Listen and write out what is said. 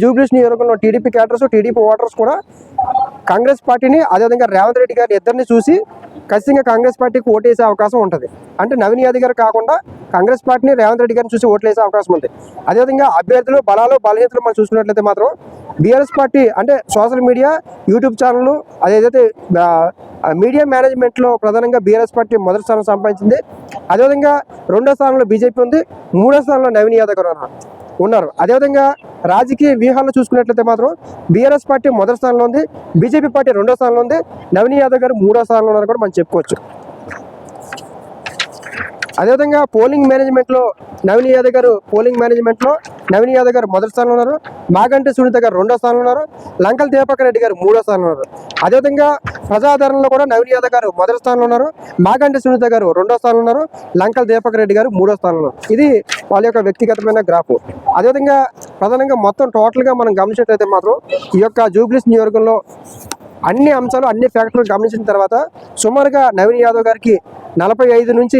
జూబ్లీస్ నియోజకవర్గంలో TDP cadres TDP voters కూడా కాంగ్రెస్ పార్టీని అదేవిధంగా రేవంత్ రెడ్డి గారి ఇద్దరిని చూసి ఖచ్చితంగా కాంగ్రెస్ పార్టీకి ఓటేసే అవకాశం ఉంటుంది. అంటే నవీన్ యాదవ్ గారు కాకుండా కాంగ్రెస్ పార్టీని రేవంత్ రెడ్డి గారిని చూసి ఓట్లేసే అవకాశం ఉంది. అదేవిధంగా అభ్యర్థులు బలాలు బలహీనతలు మనం చూసుకున్నట్లయితే మాత్రం బీఆర్ఎస్ పార్టీ అంటే సోషల్ మీడియా యూట్యూబ్ ఛానల్ అదేదైతే మీడియా మేనేజ్మెంట్లో ప్రధానంగా బీఆర్ఎస్ పార్టీ మొదటి స్థానం సంపాదించింది. అదేవిధంగా రెండో స్థానంలో బీజేపీ ఉంది. మూడో స్థానంలో నవీన్ యాదవ్ గారు ఉన్నారు. అదేవిధంగా రాజకీయ వ్యూహాలను చూసుకున్నట్లయితే మాత్రం బీఆర్ఎస్ పార్టీ మొదటి స్థానంలో ఉంది బీజేపీ పార్టీ రెండో స్థానంలో ఉంది నవీన్ యాదవ్ గారు మూడో స్థానంలో ఉన్నారు కూడా మనం చెప్పుకోవచ్చు. అదేవిధంగా పోలింగ్ మేనేజ్మెంట్లో నవీన్ యాదవ్ గారు పోలింగ్ మేనేజ్మెంట్లో నవీన్ యాదవ్ గారు మొదటి స్థానంలో ఉన్నారు మాగంటి సునీత గారు రెండో స్థానంలో ఉన్నారు లంకల్ దీపక్ రెడ్డి గారు మూడో స్థానంలో ఉన్నారు. అదేవిధంగా ప్రజాదరణలో కూడా నవీన్ యాదవ్ గారు మొదటి స్థానంలో ఉన్నారు మాగంటి సునీత గారు రెండో స్థానంలో ఉన్నారు లంకల్ దీపక్ రెడ్డి గారు మూడో స్థానంలో ఉన్నారు. ఇది వాళ్ళ యొక్క వ్యక్తిగతమైన గ్రాఫ్. అదేవిధంగా ప్రధానంగా మొత్తం టోటల్గా మనం గమనించినట్లయితే మాత్రం ఈ యొక్క జూబ్లీస్ నియోజకవర్గంలో అన్ని అంశాలు అన్ని ఫ్యాక్టర్లు గమనించిన తర్వాత సుమారుగా నవీన్ యాదవ్ గారికి నలభై ఐదు నుంచి